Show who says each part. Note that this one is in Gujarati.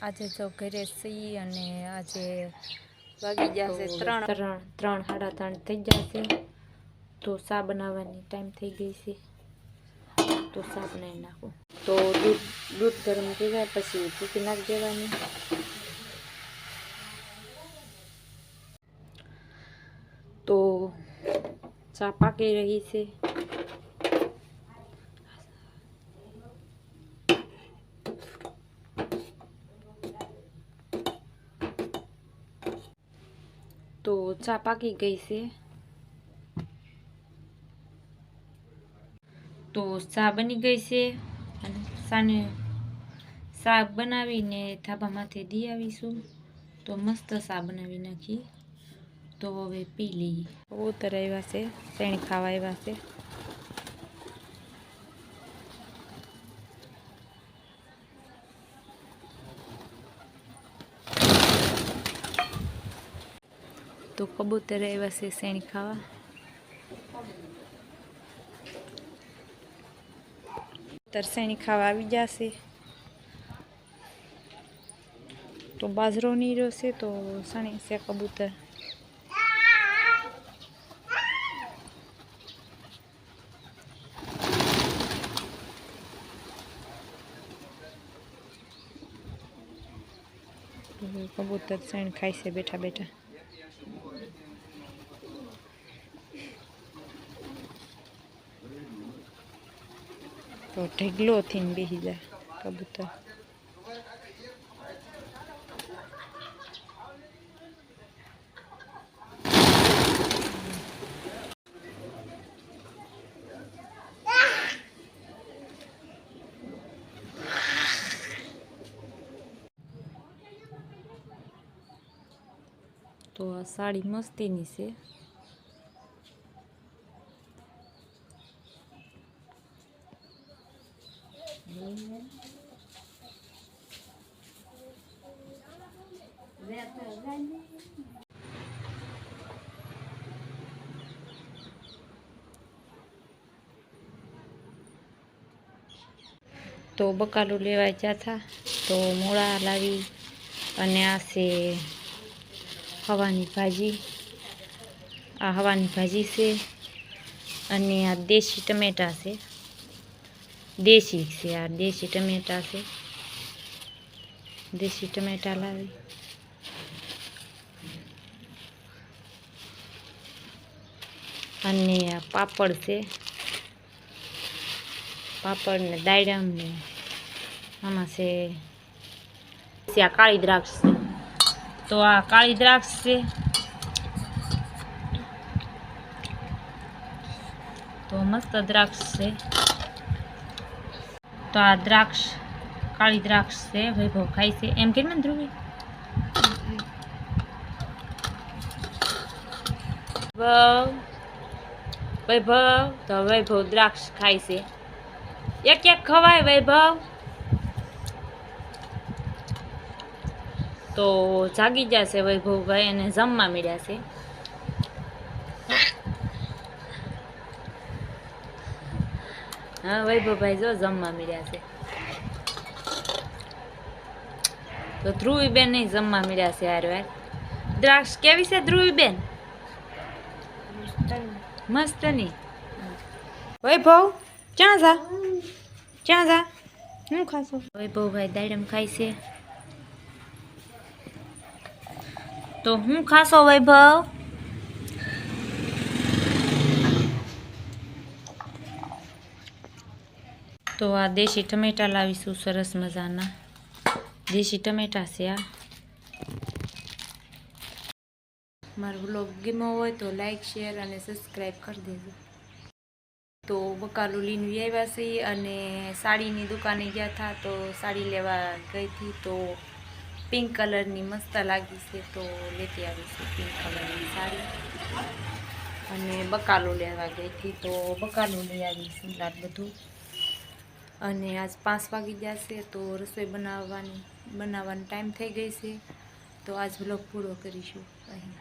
Speaker 1: આજે જો ઘરે સી અને આજે વાગી જશે ત્રણ. ત્રણ ત્રણ, સાડા ત્રણ થઈ જશે તો સા બનાવવાની ટાઈમ થઈ ગઈ છે. તો સા બનાવી નાખું. તો દૂધ દૂધ ગરમ થઈ જાય પછી ભૂકી નાખી દેવાની. તો ચા પાકી રહી છે. તો ચા પાકી ગઈ છે. તો ચા બની ગઈ છે અને સાને શાક બનાવીને ધાબામાંથી દી આવીશું. તો મસ્ત ચા બનાવી નાખી. તો હવે પી લઈએ. ઉતર આવ્યા છે, શેણ ખાવા આવ્યા છે. તો કબૂતર આવ્યા છે શેણ ખાવા. શેણી ખાવા આવી જશે. તો બાજરો નીરો છે તો શણી છે કબૂતર. કબૂતર શેણ ખાય છે બેઠા બેઠા. તો ઢગલો થઈને બેસી જાય કબૂતર. તો આ સાડી મસ્તીની છે. તો બકાલું લેવા ગયા હતા તો મૂળા લાવી અને આ છે હવાની ભાજી. આ હવાની ભાજી છે અને આ દેશી ટમેટા છે. દેશી છે આ દેશી ટમેટા છે. દેશી ટમેટા લાવી. અને આ પાપડ છે. પાપડ ને દાયડમ ને આમાં છે આ કાળી દ્રાક્ષ છે. તો આ કાળી દ્રાક્ષ છે. તો મસ્ત દ્રાક્ષ છે. તો આ દ્રાક્ષ, કાળી દ્રાક્ષ છે, વૈભવ ખાય છે. એમ કે ને, ધ્રુવી? વૈભવ વૈભવ, તો વૈભવ દ્રાક્ષ ખાય છે. એક એક ખવાય વૈભવ? તો જાગી જશે વૈભવભાઈ અને જમવા મળ્યા છે. હા, વૈભવભાઈ જો જમવા મળ્યા છે. તો ધ્રુવીબેન નહીં જમવા મળ્યા છે હાર વાર. દ્રાક્ષ કેવી છે ધ્રુવીબેન? મસ્તની વૈભવ, ક્યાં જા? ક્યાં જા? હું ખાશો? વૈભવભાઈ દાડમ ખાય છે. તો હું ખાશો વૈભવ? તો આ દેશી ટમેટા લાવીશું, સરસ મજાના. દેશી ટમેટા છે આ. મારો બ્લોગ ગમ્યો હોય તો લાઈક શેર અને સબસ્ક્રાઈબ કરી દેજો. તો બકાલું લીન આવ્યા છે અને સાડીની દુકાને ગયા હતા તો સાડી લેવા ગઈ હતી તો પિંક કલરની મસ્ત લાગી છે તો લેતી આવી છે પિંક કલરની સાડી. અને બકાલું લેવા ગઈ હતી તો બકાલું લઈ આવી સુંદર બધું. અને આજ પાંચ વાગી જશે તો રસોઈ બનાવવાની, બનાવવાનો ટાઈમ થઈ ગઈ છે. તો આજ બ્લોગ પૂરો કરીશું. અહીં.